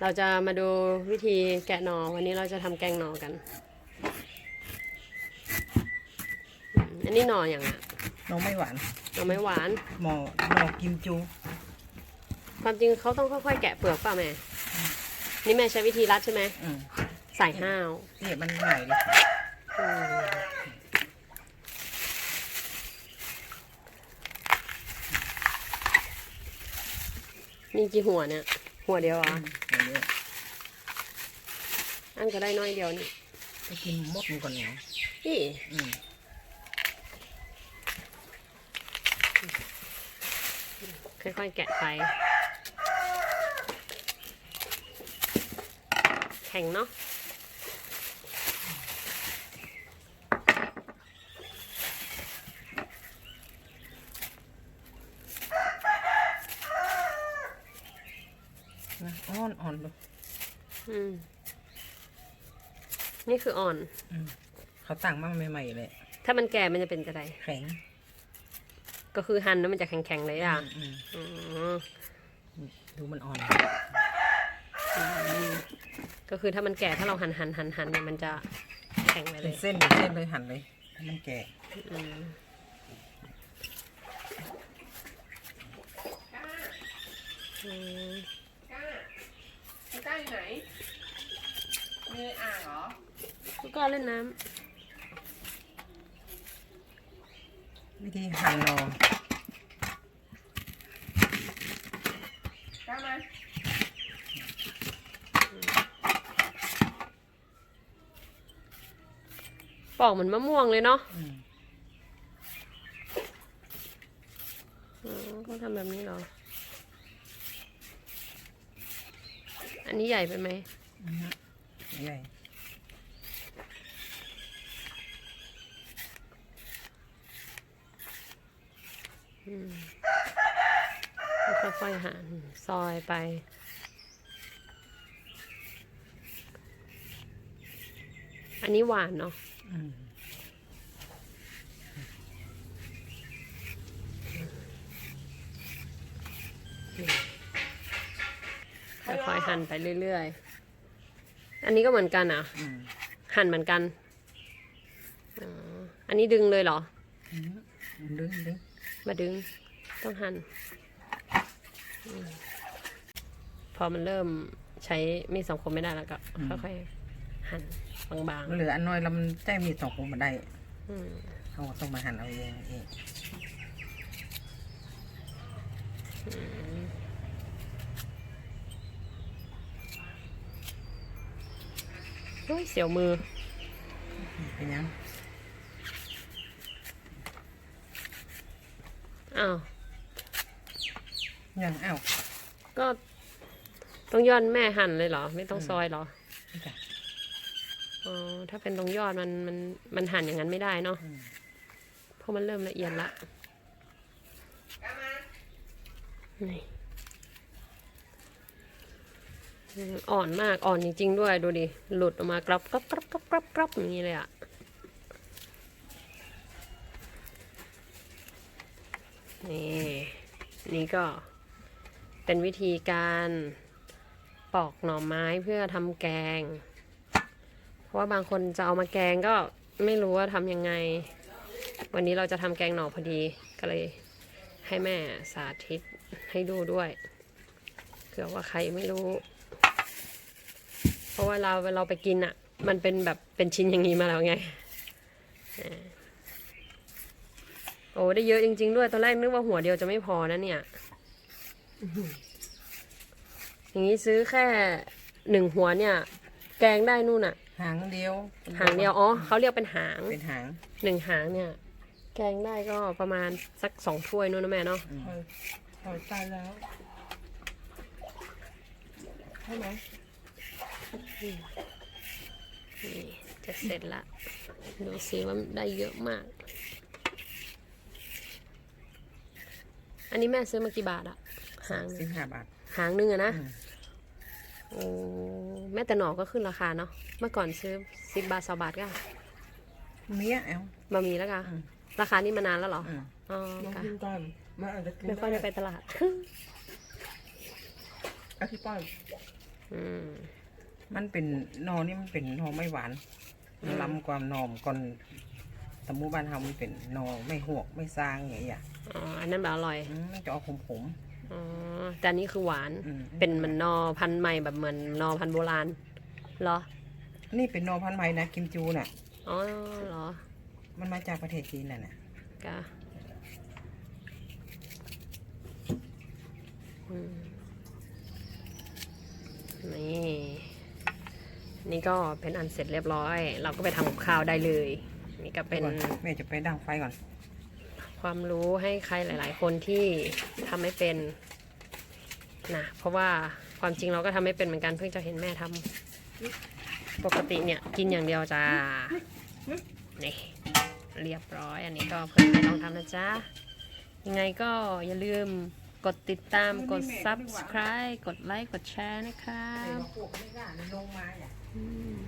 เราจะมาดูวิธีแกะหนอวันนี้เราจะทำแกงหนอกันอืมอันนี้หนออย่างอะน้องไม่หวานหนอไม่หวาน หมอหมอกิมจู ความจริงเขาต้องค่อยๆแกะเปลือกเปล่ะแม่ นี่แม่ใช้วิธีรัดใช่ไหมอืมใส่ห้าวเนี่ยมันง่ายดิอืมนี่กี่หัวเนี่ย หัวเดียวอะอย่างนี้อันก็ได้น้อยเดียวนี่ไปกินมดมันก่อนเหนียวนี่อืมค่อยๆแกะไปแข็งเนาะ นะอ่อนอ่อนดูอืมนี่คืออ่อน อืมเขาตั้งมาใหม่ๆเลยถ้ามันแก่มันจะเป็นกระไดแข็งก็คือหั่นแล้วมันจะแข็งๆเลยอะอืมอืมอืมดูมันอ่อน ก็คือถ้ามันแก่ถ้าเราหั่นหั่นหั่นหั่นเนี่ยมันจะแข็งไปเลเป็นยเส้นเป็นเส้นเลยหั่นเลยให้มันแก่อืมอืม ก้าคุณก้าอยู่ไหนมีในอ่างเหรอแล้วก็เล่นน้วิธีหั่นหนอก้ามาำปอกเหมือนมะม่วงเลยเนาะอืมอ๋อเขาทำแบบนี้เหรอ นนี้ใหญ่ไปไหมใหญ่ค่อยๆหั่นซอยไป อันนี้หวานเนาะ อืมค่อยๆหั่นไปเรื่อยๆ อันนี้ก็เหมือนกันอะอืมหั่นเหมือนกัน อ๋อ อันนี้ดึงเลยเหรออืมดึงดึงมาดึง ต้องหั่นอืมพอมันเริ่มใช้มีดสองคมไม่ได้แล้วก็ค่อยๆหั่นบางเหลืออันน้อยแล้วมันแต้มีสองคมมาได้ๆอืมเขาก็ต้องมาหั่นเอาเองเอง โอ้ยเสียวมือเป็นยังอ้าวยังอ้าวก็ต้องย้อนแม่หั่นเลยเหรอ ไม่ต้องซอยเหรอนี่จ้ะอ๋อถ้าเป็นตรงยอดมันมันมันหั่นอย่างนั้นไม่ได้เนาะอืมเพราะมันเริ่มละเอียดละก้ามานี่ อ่อนมากอ่อนจริงๆด้วยดูดิหลุดออกมากรับกรับกรับกรับกรับกรับอย่างนี้เลยอะนี่นี่ก็เป็นวิธีการปอกหน่อไม้เพื่อทำแกง เพราะว่าบางคนจะเอามาแกงก็ไม่รู้ว่าทำยังไง วันนี้เราจะทำแกงหน่อพอดีก็เลยให้แม่สาธิตให้ดูด้วยเผื่อว่าใครไม่รู้ เพราะว่าเราเราไปกินอะ่ะ มันเป็นแบบเป็นชิ้นอย่างนี้มาแล้วไงอ่าโอ้ได้เยอะจริง ๆ ด้วยตอนแรกนึกว่าหัวเดียวจะไม่พอนะเนี่ยอื้อหืออย่างนี้ซื้อแค่หนึ่งหัวเนี่ย แกงได้นู่นอะหางเดียว หางเดียวอ๋อเขาเรียกเป็นหางเป็นหางหนึ่งหางเนี่ย แกงได้ก็ประมาณสักสองถ้วยนู่นนะแม่เนาะอืมหอยตายแล้วใช่ไหม นี่จะเสร็จละ ดูสิว่าได้เยอะมาก อันนี้แม่ซื้อมากี่บาทอะหางสิบห้าบาท หางหนึงอะนะอืมโอ้แม่แต่หนอก็ขึ้นราคาเนาะ เมื่อก่อนซื้อสิบบาทสบาทก็เนี้ยเอ้ามามีแล้วค่ะอืมราคานี้มานานแล้วเหรออืมอ๋อลองค่ะกินก่อนมันอาจจะกินไม่ค่อยได้ไปตลาดเอาพี่ป้อนอืม มันเป็นนอนี่มันเป็นนอไม่หวานอืมล้ำความนอมก่อนสมมุติบ้านเฮามันเป็นนอไม่หวกไม่ซางอย่างเงี้ยอ๋ออันนั้นแบบอร่อยอืมมันจะออกขมอ๋อแต่อันนี้คือหวานๆอืมเป็นเหมือนนอพันธุ์ใหม่แบบเหมือนนอพันธุ์โบราณเหรอนี่เป็นนอพันธุ์ใหม่นะกิมจูน่ะ อ๋อเหรอมันมาจากประเทศจีนน่ะนะกะอืมนี่ นี่ก็เป็นอันเสร็จเรียบร้อย เราก็ไปทำกับข้าวได้เลย นี่ก็เป็นดี๋ยวก่อแม่จะไปดังไฟก่อน ความรู้ให้ใครหลาย ๆ คนที่ทำไม่เป็นนะเพราะว่าความจริงเราก็ทำไม่เป็นเหมือนกันเพิ่งจะเห็นแม่ทำปกติเนี่ยกินอย่างเดียวจ้านี่เรียบร้อยอันนี้ก็เพิ่งไปลองทำนะจ๊ะยังไงก็อย่าลืมกดติดตามกด subscribe กดไลค์กดแชร์นะคะพวกไม่กล้าลงมาอะอื Mm.